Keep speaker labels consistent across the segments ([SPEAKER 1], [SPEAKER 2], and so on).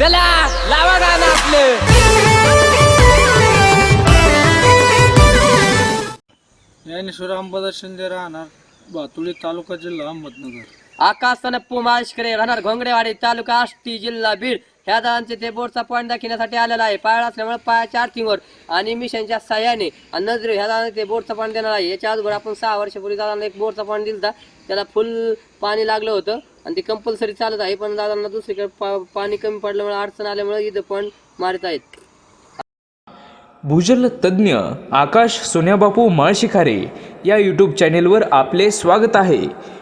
[SPEAKER 1] चला लावा गाणं आपलं.
[SPEAKER 2] ज्ञानेश्वर अंबादास शिंदे राहणार बातुळी तालुका जिल्हा अहमदनगर.
[SPEAKER 1] आकाश सनप्पू माळशेकरे राहणार घोंगडेवाडी तालुका आष्टी जिल्हा बीड. ह्या दादांचे ते बोर्डचा पॉईंट दाखवण्यासाठी आलेला आहे. पाळ असल्यामुळे पायाच्या आर्थिंगवर आणि मिशनच्या सहाय्याने आणि नजरे ह्या दादाने ते बोर्डचा पॉईंट देणार आहे. याच्या अगोदर आपण सहा वर्षापूर्वी दादांना एक बोर्डचा पॉईंट होता त्याला फुल पाणी लागलं होतं आणि ते कंपल्सरी चालत आहे. पण दादांना दुसरीकडे पा- पाणी कमी पडल्यामुळे अडचण आल्यामुळे इथं पॉईंट मारत आहेत.
[SPEAKER 3] भूजल तज्ज्ञ आकाश सोन्याबापू माळशिखारे या यूट्यूब चॅनेलवर आपले स्वागत आहे.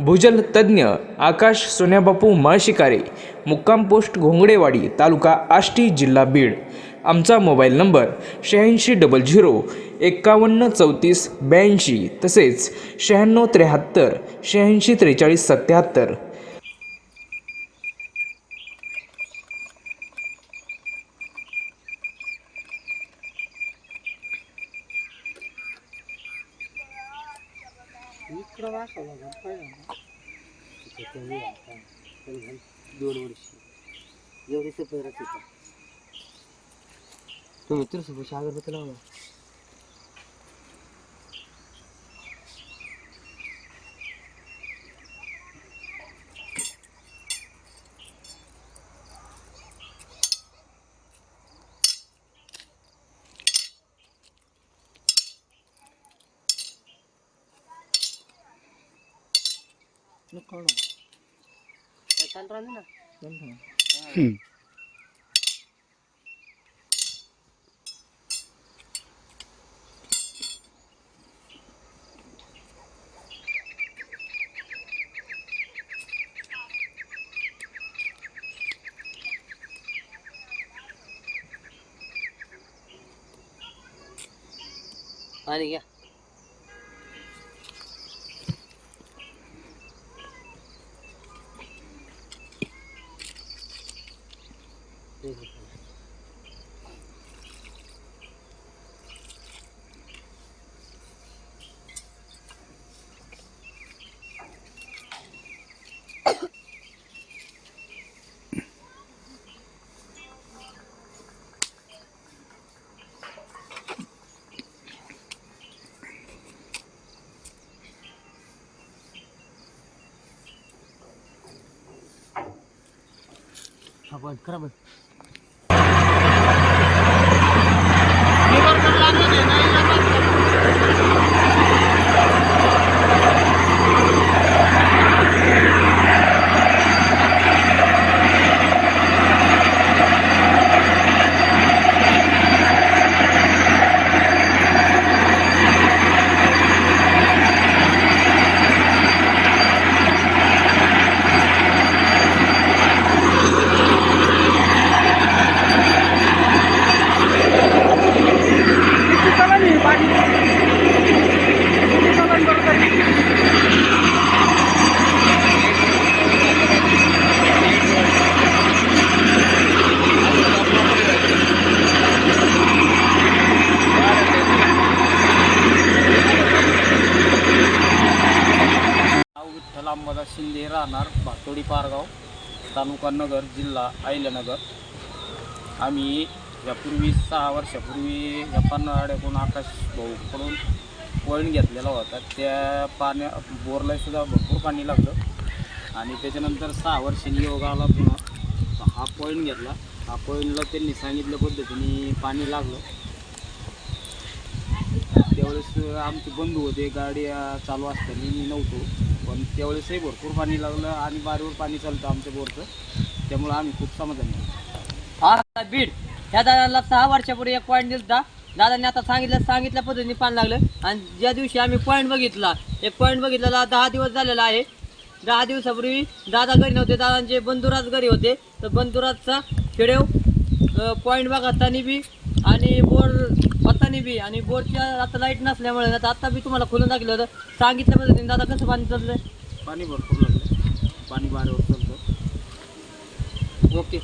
[SPEAKER 3] भूजल तज्ज्ञ आकाश सोन्याबापू माळशिकारे मुक्काम पोस्ट घोंगडेवाडी तालुका आष्टी जिल्हा बीड. आमचा मोबाईल नंबर शहाऐंशी डबल झिरो एक्कावन्न चौतीस ब्याऐंशी तसेच शहाण्णव त्र्याहत्तर शहाऐंशी त्रेचाळीस सत्याहत्तर.
[SPEAKER 1] दोन वर्ष. एवढी सफर तुम्ही तुळशी अगरबत्ती लावा. शांत राहू दे ना आणि घ्या हा
[SPEAKER 2] अंबादास शिंदे राहणार भातोडी पारगाव तालुका नगर जिल्हा अहिल्यानगर. आम्ही यापूर्वी सहा वर्षापूर्वी या पन्हाळ्याकडून आकाश भाऊकडून वळण घेतलेला होता. त्या पाण्या बोरलासुद्धा भरपूर पाणी लागलं आणि त्याच्यानंतर सहा वर्षांनी योग आला पुन्हा. हा पॉईंट घेतला. हा पॉईंटला त्यांनी सांगितल्या पद्धतीने पाणी लागलं. त्यावेळेस आमचे बंधू होते गाडी चालू असताना मी नव्हतो. पण त्यावेळेसही भरपूर पाणी लागलं आणि बारीवर पाणी चालतं आमच्या बोरचं. त्यामुळं आम्ही खूप समाधानी
[SPEAKER 1] हा बीड. ह्या दादाला सहा वर्षापूर्वी एक पॉईंट दिलता. दादांनी आता सांगितलं सांगितल्या पद्धतीने पाणी लागलं. आणि ज्या दिवशी आम्ही पॉईंट बघितला एक पॉईंट बघितलेला दहा दिवस झालेला आहे. दहा दिवसापूर्वी दादा घरी नव्हते दादांचे बंधुराज घरी होते. तर बंधुराजचा खेडेव पॉईंट बघताना बी आणि बोर पत्तानी बी आणि बोरच्या आता लाइट नसल्यामुळे आता आता बी तुम्हाला खोलून दाखलं होतं. सांगितल्या पद्धतीने दादा कसं पाणी चाललंय?
[SPEAKER 2] पाणी भरपूर लागलं पाणी बारावर चालतं.
[SPEAKER 1] ओके.